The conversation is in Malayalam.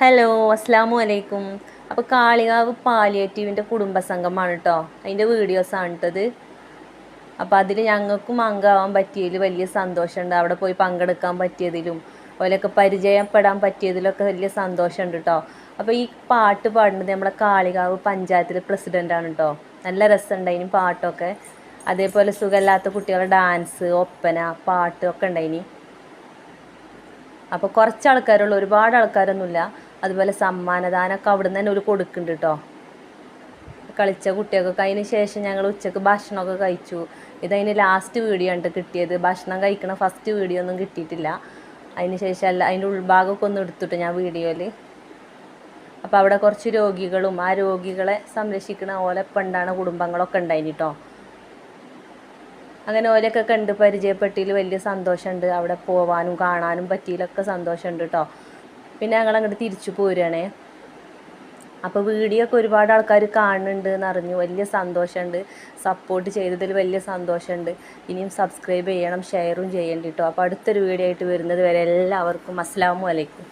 ഹലോ അസ്സാമു അലൈക്കും അപ്പോൾ കാളികാവ് പാലിയേറ്റീവിന്റെ കുടുംബസംഘമാണ് കേട്ടോ അതിന്റെ വീഡിയോസാണ് ഇട്ടത് അപ്പോൾ അതിൽ ഞങ്ങൾക്കും അംഗമാവാൻ പറ്റിയതിൽ വലിയ സന്തോഷമുണ്ട്. അവിടെ പോയി പങ്കെടുക്കാൻ പറ്റിയതിലും ഓലൊക്കെ പരിചയപ്പെടാൻ പറ്റിയതിലൊക്കെ വലിയ സന്തോഷമുണ്ട് കേട്ടോ അപ്പോൾ ഈ പാട്ട് പാടുന്നത് നമ്മുടെ കാളികാവ് പഞ്ചായത്തിലെ പ്രസിഡന്റാണ് കേട്ടോ നല്ല രസമുണ്ട് അതിന് പാട്ടൊക്കെ. അതേപോലെ സുഖമില്ലാത്ത കുട്ടികളുടെ ഡാൻസ് ഒപ്പന പാട്ടൊക്കെ ഉണ്ടായിനി. അപ്പോൾ കുറച്ച് ആൾക്കാരുള്ളൂ ഒരുപാട് ആൾക്കാരൊന്നുമില്ല. അതുപോലെ സമ്മാനദാനമൊക്കെ അവിടെ നിന്ന് തന്നെ ഒരു കൊടുക്കുന്നുണ്ട് കേട്ടോ കളിച്ച കുട്ടികൾക്കൊക്കെ അതിന് ശേഷം ഞങ്ങൾ ഉച്ചയ്ക്ക് ഭക്ഷണമൊക്കെ കഴിച്ചു. ഇതതിന് ലാസ്റ്റ് വീഡിയോ ഉണ്ട് കിട്ടിയത്. ഭക്ഷണം കഴിക്കണ ഫസ്റ്റ് വീഡിയോ ഒന്നും കിട്ടിയിട്ടില്ല. അതിന് ശേഷം അല്ല അതിന്റെ ഉൾഭാഗമൊക്കെ ഒന്ന് എടുത്തിട്ട് ഞാൻ വീഡിയോയിൽ അപ്പോൾ അവിടെ കുറച്ച് രോഗികളും ആ രോഗികളെ സംരക്ഷിക്കുന്ന ഓലെ പെണ്ടാണ് കുടുംബങ്ങളൊക്കെ ഉണ്ടായിന് കേട്ടോ അങ്ങനെ ഓലൊക്കെ കണ്ട് പരിചയപ്പെട്ടതിൽ വലിയ സന്തോഷമുണ്ട്. അവിടെ പോവാനും കാണാനും പറ്റിയിലൊക്കെ സന്തോഷമുണ്ട് കേട്ടോ പിന്നെ ഞങ്ങൾ അങ്ങോട്ട് തിരിച്ചു പോരുകയാണേ അപ്പോൾ വീഡിയോ ഒക്കെ ഒരുപാട് ആൾക്കാർ കാണുന്നുണ്ട് എന്ന് എന്നറിഞ്ഞു. വലിയ സന്തോഷമുണ്ട് സപ്പോർട്ട് ചെയ്തതിൽ വലിയ സന്തോഷമുണ്ട് ഇനിയും സബ്സ്ക്രൈബ് ചെയ്യണം ഷെയറും ചെയ്യേണ്ടി കേട്ടോ അപ്പോൾ അടുത്തൊരു വീഡിയോ ആയിട്ട് വരുന്നത് വരെ എല്ലാവർക്കും അസ്സാമു അലൈക്കും.